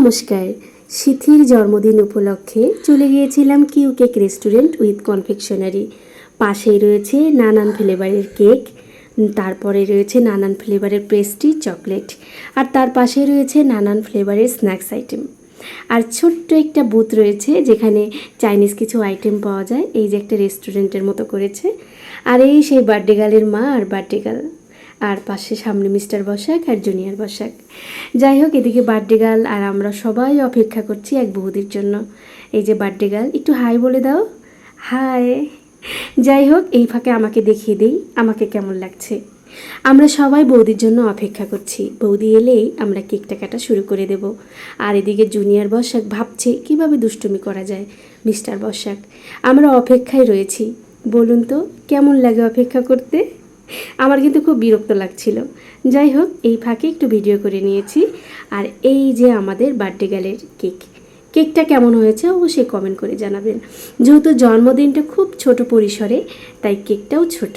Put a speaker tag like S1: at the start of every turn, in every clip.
S1: নমস্কার। সিথির জন্মদিন উপলক্ষে চলে গিয়েছিলাম Q cake restaurant with confectionery. পাশেই রয়েছে নানান ফ্লেভারের কেক, তারপরে রয়েছে নানান ফ্লেভারের পেস্ট্রি চকলেট, আর তার পাশে রয়েছে নানান ফ্লেভারের স্ন্যাক্স আইটেম। আর ছোট্ট একটা বুথ রয়েছে যেখানে চাইনিজ কিছু আইটেম পাওয়া যায়, এই যে একটা রেস্টুরেন্টের মতো করেছে। আর এই সেই বার্থডে গার্লের মা আর বার্থডে গার্ল আর পাশে সামনে মিস্টার বসাক আর জুনিয়র বসাক। যাই হোক, এদিকে বার্থডে গার্ল আর আমরা সবাই অপেক্ষা করছি এক বহুদির জন্য। এই যে বার্থডে গার্ল, একটু হাই বলে দাও। হাই। যাই হোক, এই ফাঁকে আমাকে দেখিয়ে দিই, আমাকে কেমন লাগছে। আমরা সবাই বৌদির জন্য অপেক্ষা করছি। বৌদি এলেই আমরা কেকটা কাটা শুরু করে দেব। আর এদিকে জুনিয়র বসাক ভাবছে, কীভাবে দুষ্টুমি করা যায় মিস্টার বসাক? আমরা অপেক্ষায় রয়েছি। বলুন তো, কেমন লাগে অপেক্ষা করতে? আমার কিন্তু খুব বিরক্ত লাগছিল। যাই হোক, এই ফাঁকে একটু ভিডিও করে নিয়েছি। আর এই যে আমাদের বার্থডে গালের কেক কেকটা কেমন হয়েছে অবশ্যই কমেন্ট করে জানাবেন। যেহেতু জন্মদিনটা খুব ছোট পরিসরে, তাই কেকটাও ছোট।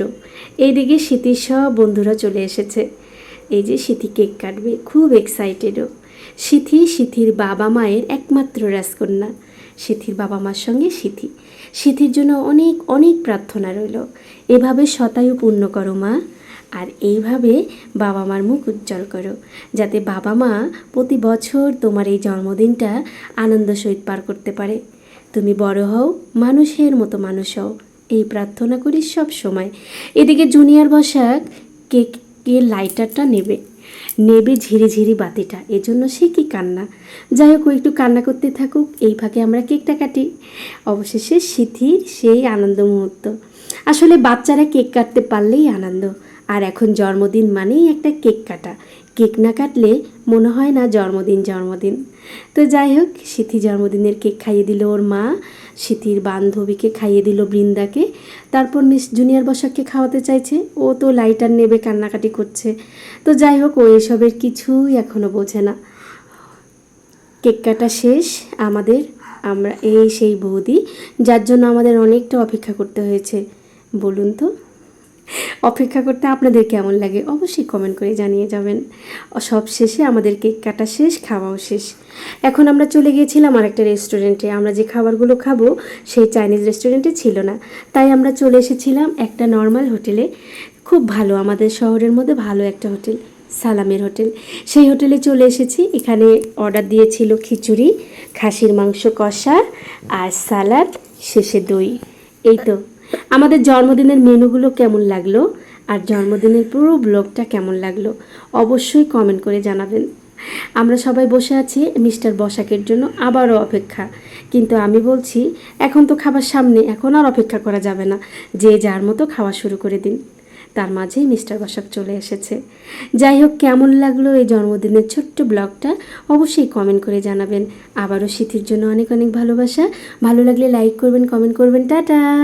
S1: এইদিকে স্মৃতির সব বন্ধুরা চলে এসেছে। এই যে স্মৃতি কেক কাটবে, খুব এক্সাইটেডও সিথি সিথির বাবা মায়ের একমাত্র রাজকন্যা। সিথির বাবা মার সঙ্গে সিথি। সিথির জন্য অনেক অনেক প্রার্থনা রইল। এভাবে শতায়ু পূর্ণ করো মা, আর এইভাবে বাবা মার মুখ উজ্জ্বল করো, যাতে বাবা মা প্রতি বছর তোমার এই জন্মদিনটা আনন্দ সহিত পার করতে পারে। তুমি বড় হও, মানুষের মতো মানুষ হও, এই প্রার্থনা করি সব সময়। এদিকে জুনিয়র বসাক কেকের লাইটারটা নেবে। নেবে ঝিরি ঝিরি বাতিটা। এজন্য সে কি কান্না? যাই হোক একটু কান্না করতে থাকুক, এই ফাঁকে আমরা কেকটা কাটি। অবশেষে সিথির সেই আনন্দ মুহূর্ত। আসলে বাচ্চারা কেক কাটতে পারলেই আনন্দ। আর এখন জন্মদিন মানেই একটা কেক কাটা। কেক না কাটলে মনে হয় না জন্মদিন জন্মদিন। তো যাই হোক সিথি জন্মদিনের কেক খাইয়ে দিল ওর মা সিথির বান্ধবীকে খাইয়ে দিল বৃন্দাকে। তারপর মিস জুনিয়র বসাককে খাওয়াতে চাইছে। ও তো লাইটার নেবে, কান্নাকাটি করছে। তো যাই হোক, ও এসবের কিছুই এখনও বোঝে না। কেক কাটা শেষ, আমাদের, আমরা এই সেই বৌদি, যার জন্য আমাদের অনেকটা অপেক্ষা করতে হয়েছে। বলুন তো। অপেক্ষা করতে আপনাদের কেমন লাগে অবশ্যই কমেন্ট করে জানিয়ে যাবেন। সব শেষে আমাদের কেক কাটা শেষ, খাওয়াও শেষ। এখন আমরা চলে গিয়েছিলাম আরেকটা রেস্টুরেন্টে আমরা যে খাবারগুলো খাব সেই চাইনিজ রেস্টুরেন্টে ছিল না। তাই আমরা চলে এসেছিলাম একটা নর্মাল হোটেলে খুব ভালো, আমাদের শহরের মধ্যে ভালো একটা হোটেল সালামের হোটেল সেই হোটেলে চলে এসেছি। এখানে অর্ডার দিয়েছিল খিচুড়ি, খাসির মাংস কষা আর সালাদ, শেষে দই। এই তো। আমাদের জন্মদিনের মেনুগুলো কেমন লাগল? আর জন্মদিনের পুরো ব্লগটা কেমন লাগল? অবশ্যই কমেন্ট করে জানাবেন। আমরা সবাই বসে আছি মিস্টার বসাকের জন্য আবারও অপেক্ষা। কিন্তু আমি বলছি, এখন তো খাবার সামনে, এখন আর অপেক্ষা করা যাবে না। যে যার মতো খাওয়া শুরু করে দিন। তার মাঝেই মিস্টার বসাক চলে এসেছে। যাই হোক, কেমন লাগল এই জন্মদিনের ছোট্ট ব্লগটা অবশ্যই কমেন্ট করে জানাবেন। আবারও শীতের জন্য অনেক অনেক ভালোবাসা। ভালো লাগলে লাইক করবেন কমেন্ট করবেন। টাটা!